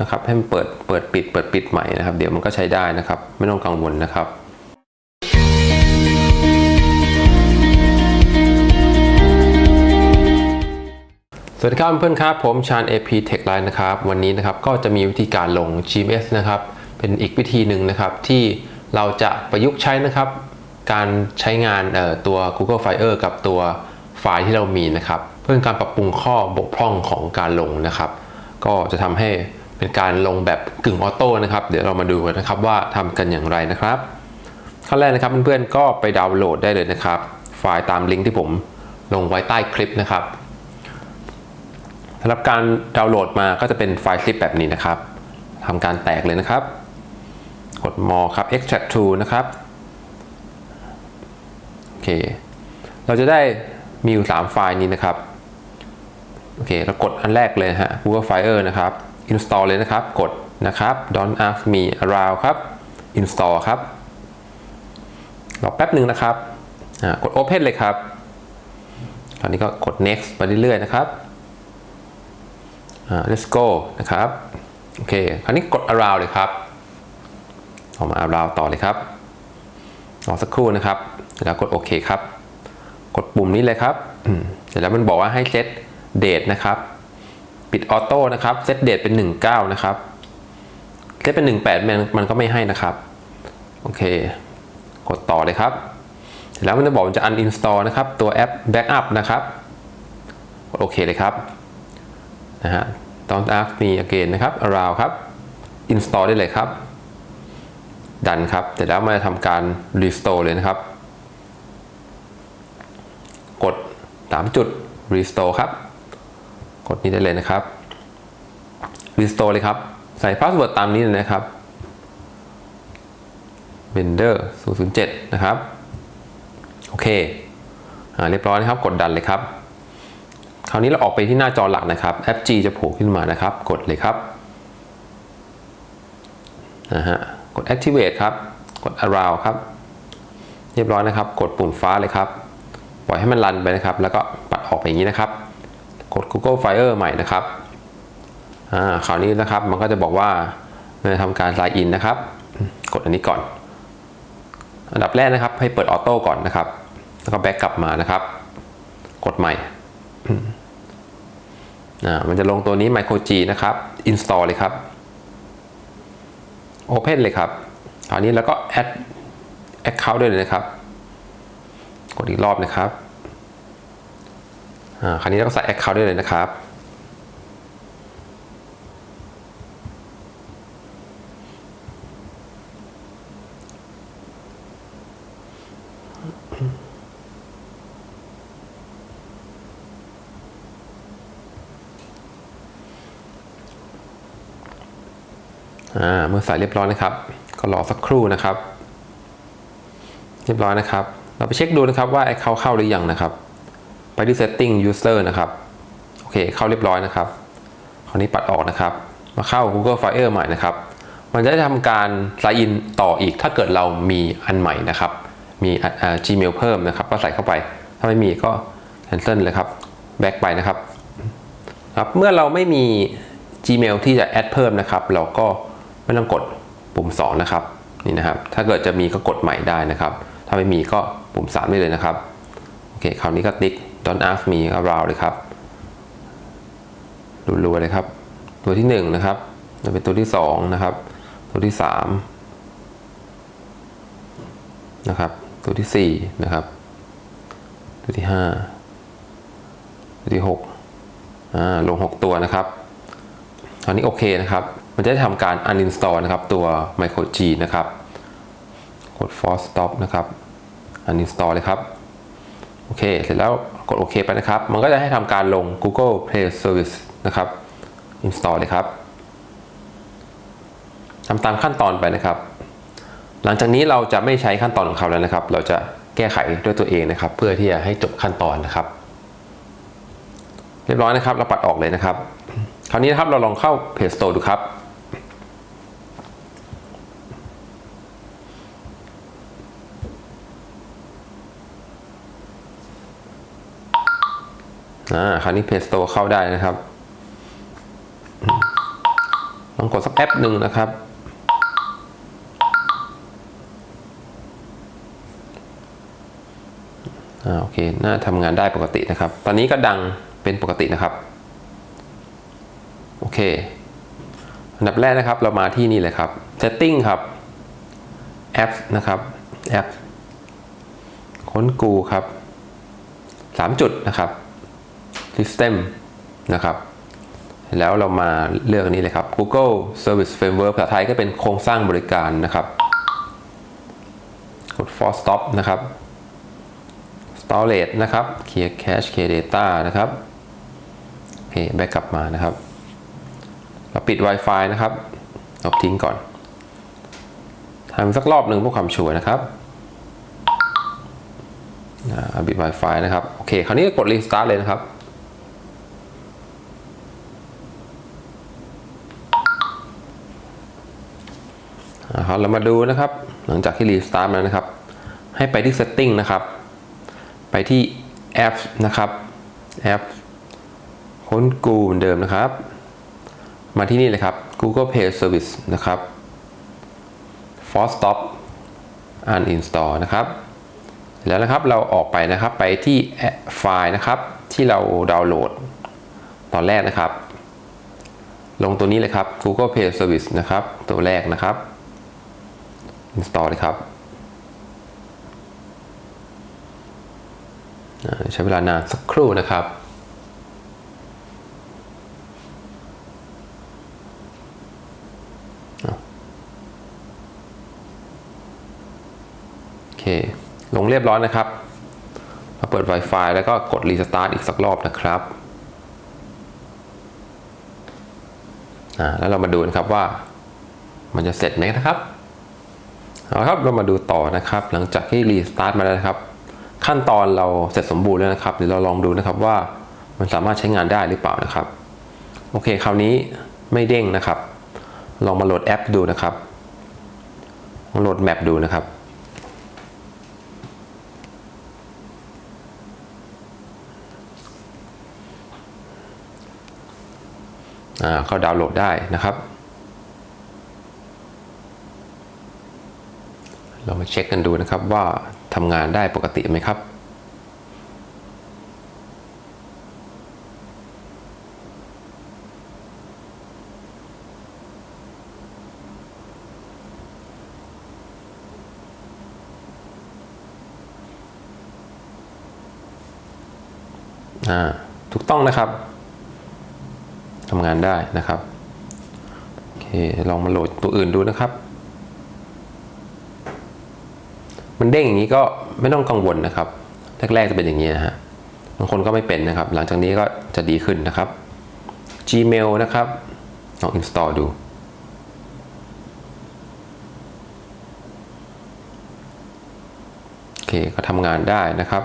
นะครับให้มันเปิดเปิดปิดเปิดปิดใหม่นะครับ เดี๋ยวมันก็ใช้ได้นะครับ ไม่ต้องกังวลนะครับสวัสดีครับเพื่อนๆครับผมชาญ AP Tech Line นะครับวันนี้นะครับก็จะมีวิธีการลง GMS นะครับเป็นอีกวิธีหนึ่งนะครับที่เราจะประยุกต์ใช้นะครับ การใช้งานตัว Google Fire กับตัวไฟล์ที่เรามีนะครับ เพื่อการปรับปรุงข้อบกพร่องของการลงนะครับ ก็จะทำให้ เป็นการลงแบบกึ่งออโต้นะครับ เดี๋ยวเรามาดูกันนะครับว่าทำกันอย่างไรนะครับขั้นแรกนะครับเพื่อนๆก็ไปดาวน์โหลดได้เลยนะครับ ไฟล์ตามลิงก์ที่ผมลงไว้ใต้คลิปนะครับสำหรับการดาวน์โหลดมาก็จะเป็นไฟล์คลิปแบบนี้นะครับทำการแตกเลยนะครับ กด more ครับ extract to นะครับ โอเค เราจะได้มีอยู่3ไฟล์นี้นะครับ โอเค เรากดอันแรกเลยฮะ Google Fire นะครับ install เลยนะครับ กดนะครับ don't ask me around ครับ install ครับรอแป๊บหนึ่งนะครับอ่ากด open เลยครับคราวนี้ก็กด next ไปเรื่อยๆนะครับ let's go นะครับ โอเค คราวนี้กด around เลยครับออกมา around ต่อเลยครับรอสักครู่นะครับ แล้วกดโอเคครับ กดปุ่มนี้เลยครับเสร็จแล้วมันบอกว่าให้เซตเดทนะครับ ปิดออโต้นะครับเซตเดทเป็น 19 นะครับเซตเป็น 18 มันมันก็ไม่ให้นะครับ โอเค กดต่อเลยครับเสร็จแล้วมันจะบอกมันจะ uninstall นะครับ ตัวแอป backup นะครับกดโอเคเลยครับ นะฮะ don't ask me again นะครับ around ครับ install ได้เลยครับ ดันครับ เสร็จแล้วมันจะทำการ restore เลยนะครับ กด 3 จุด restore ครับ กดนี้ได้เลยนะครับ restore เลยครับ ใส่พาสเวิร์ดตามนี้เลยนะครับ vendor 007 นะครับ โอเคอ่าเรียบร้อยนะครับ กดดันเลยครับ คราวนี้เราออกไปที่หน้าจอหลักนะครับแอป G จะโผล่ขึ้นมานะครับ กดเลยครับนะฮะกด activate ครับ กด around ครับ เรียบร้อยนะครับ กดปุ่มฟ้าเลยครับ ปล่อยให้มันรันไปนะครับ แล้วก็ปัดออกไปอย่างนี้นะครับ กด Google Fire ใหม่นะครับอ่าคราวนี้นะครับมันก็จะบอกว่ามันจะทำการ sign in นะครับ กดอันนี้ก่อน อันดับแรกนะครับ ให้เปิดออโต้ก่อนนะครับ แล้วก็แบ็กกลับมานะครับ กดใหม่อ่ามันจะลงตัวนี้ Micro G นะครับ install เลยครับ Open เลยครับคราวนี้แล้วก็ add account ด้วยเลยนะครับ กดอีกรอบนะครับ คราวนี้เราก็ใส่ account ได้เลยนะครับอ่าเมื่อใส่เรียบร้อยนะครับ ก็รอสักครู่นะครับ เรียบร้อยนะครับ เราไปเช็คดูนะครับว่า Account เข้าหรือยังนะครับ ไปที่ Setting User นะครับโอเคเข้าเรียบร้อยนะครับคราวนี้ปัดออกนะครับ มาเข้า Google Fire ใหม่นะครับ มันจะได้ทำการ sign in ต่ออีกถ้าเกิดเรามีอันใหม่นะครับ มี Gmail เพิ่มนะครับ ก็ใส่เข้าไป ถ้าไม่มีก็ cancel เลยครับ back ไปนะครับครับเมื่อเราไม่มี Gmail ที่จะแอดเพิ่มนะครับ เราก็ไม่ต้องกดปุ่ม 2 นะครับนี่นะครับ ถ้าเกิดจะมีก็กดใหม่ได้นะครับ ถ้าไม่มีก็ปุ่ม 3 ได้เลยนะครับ โอเค คราวนี้ก็ติ๊ก don't ask me around เลยครับรัวๆเลยครับ ตัวที่1นะครับจะเป็นตัวที่2นะครับ ตัวที่3นะครับ ตัวที่4นะครับ ตัวที่5ตัวที่6อ่าลง 6 ตัวนะครับตอนนี้โอเคนะครับ มันจะได้ทำการ uninstall นะครับ ตัว micro G นะครับ กด force stop นะครับ uninstall เลยครับ โอเค เสร็จแล้ว กดโอเคไปนะครับ มันก็จะให้ทำการลง Google Play Service นะครับ install เลยครับทำตามขั้นตอนไปนะครับ หลังจากนี้เราจะไม่ใช้ขั้นตอนของเขาแล้วนะครับ เราจะแก้ไขด้วยตัวเองนะครับ เพื่อที่จะให้จบขั้นตอนนะครับ เรียบร้อยนะครับ เราปัดออกเลยนะครับ คราวนี้นะครับเราลองเข้า Play Store ดูครับ อ่าคราวนี้ Play Store เข้าได้นะครับลองกดสักแอปหนึ่งนะครับ อ่าโอเค น่าทำงานได้ปกตินะครับ ตอนนี้ก็ดังเป็นปกตินะครับ โอเคอันดับแรกนะครับ เรามาที่นี่เลยครับ setting ครับ apps นะครับ app ค้นกูครับ 3 จุดนะครับ system นะครับ แล้วเรามาเลือกนี้เลยครับ Google Service Framework ภาษาไทยก็เป็นโครงสร้างบริการนะครับ กด for stop นะครับ storage นะครับ clear cache clear data นะครับโอเคแบ็กกลับมานะครับ เราปิด Wi-Fi นะครับลบทิ้งก่อนทำสักรอบหนึ่งเพื่อความชัวร์นะครับอ่าปิด Wi-Fi นะครับ โอเค คราวนี้กด restart เลยนะครับ นะครับเรามาดูนะครับ หลังจากที่รีสตาร์ทแล้วนะครับ ให้ไปที่ setting นะครับ ไปที่ apps นะครับแอปค้นกูเหมือนเดิมนะครับ มาที่นี่เลยครับ Google Play Service นะครับ Force Stop Uninstall นะครับ แล้วนะครับเราออกไปนะครับไปที่ไฟล์นะครับที่เราดาวน์โหลด ตอนแรกนะครับ ลงตัวนี้เลยครับ Google Play Service นะครับ ตัวแรกนะครับ install เลยครับ ใช้เวลานานสักครู่นะครับโอเค ลงเรียบร้อยนะครับ มาเปิด Wi-Fi แล้วก็กด Restart อีกสักรอบนะครับอ่าแล้วเรามาดูนะครับว่ามันจะเสร็จไหมนะครับ เอาครับเรามาดูต่อนะครับ หลังจากที่รีสตาร์ทมาแล้วนะครับ ขั้นตอนเราเสร็จสมบูรณ์แล้วนะครับเดี๋ยวเราลองดูนะครับว่ามันสามารถใช้งานได้หรือเปล่านะครับ โอเคคราวนี้ไม่เด้งนะครับ ลองมาโหลดแอปดูนะครับโหลดแมปดูนะครับอ่าเข้าดาวน์โหลดได้นะครับ เรามาเช็คกันดูนะครับว่าทำงานได้ปกติไหมครับอ่าถูกต้องนะครับทำงานได้นะครับ โอเค ลองมาโหลดตัวอื่นดูนะครับ มันเด้งอย่างนี้ก็ไม่ต้องกังวลนะครับ แรกๆจะเป็นอย่างนี้นะฮะบางคนก็ไม่เป็นนะครับ หลังจากนี้ก็จะดีขึ้นนะครับ Gmail นะครับลอง install ดู โอเค ก็ทำงานได้นะครับ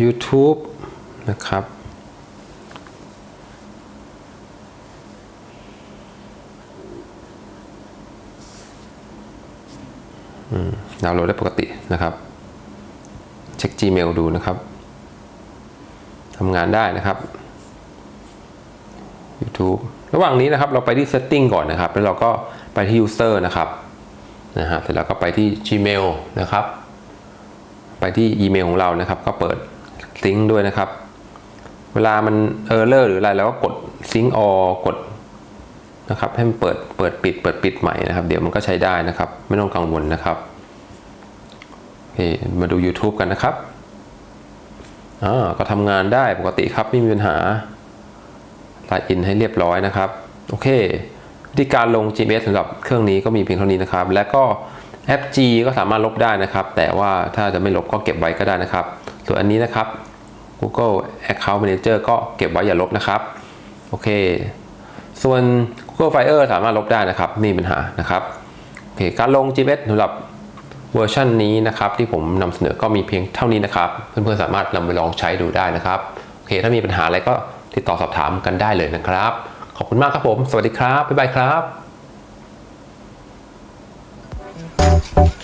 YouTube นะครับ ดาวน์โหลดได้ปกตินะครับ เช็ค Gmail ดูนะครับทำงานได้นะครับ YouTube ระหว่างนี้นะครับเราไปที่ Setting ก่อนนะครับ แล้วเราก็ไปที่ User นะครับนะฮะเสร็จแล้วก็ไปที่ Gmail นะครับ ไปที่อีเมลของเรานะครับ ก็เปิดซิงค์ด้วยนะครับ เวลามันเออร์เลอร์หรืออะไรเราก็กดซิงค์ออกดนะครับให้มันเปิดเปิดปิดเปิดปิดใหม่นะครับ เดี๋ยวมันก็ใช้ได้นะครับ ไม่ต้องกังวลนะครับ โอเคมาดู YouTube กันนะครับอ่าก็ทำงานได้ปกติครับไม่มีปัญหาลายอินให้เรียบร้อยนะครับ โอเค วิธีการลง GPS สำหรับเครื่องนี้ก็มีเพียงเท่านี้นะครับ และก็แอป G ก็สามารถลบได้นะครับ แต่ว่าถ้าจะไม่ลบก็เก็บไว้ก็ได้นะครับ ส่วนอันนี้นะครับ Google Account Manager ก็เก็บไว้อย่าลบนะครับ โอเค ส่วน Google Fire สามารถลบได้นะครับไม่ปัญหานะครับ โอเค การลง GPS สำหรับ เวอร์ชันนี้นะครับที่ผมนำเสนอก็มีเพียงเท่านี้นะครับ เพื่อนๆสามารถนำไปลองใช้ดูได้นะครับโอเคถ้ามีปัญหาอะไรก็ติดต่อสอบถามกันได้เลยนะครับ ขอบคุณมากครับผม สวัสดีครับ บ๊ายบายครับ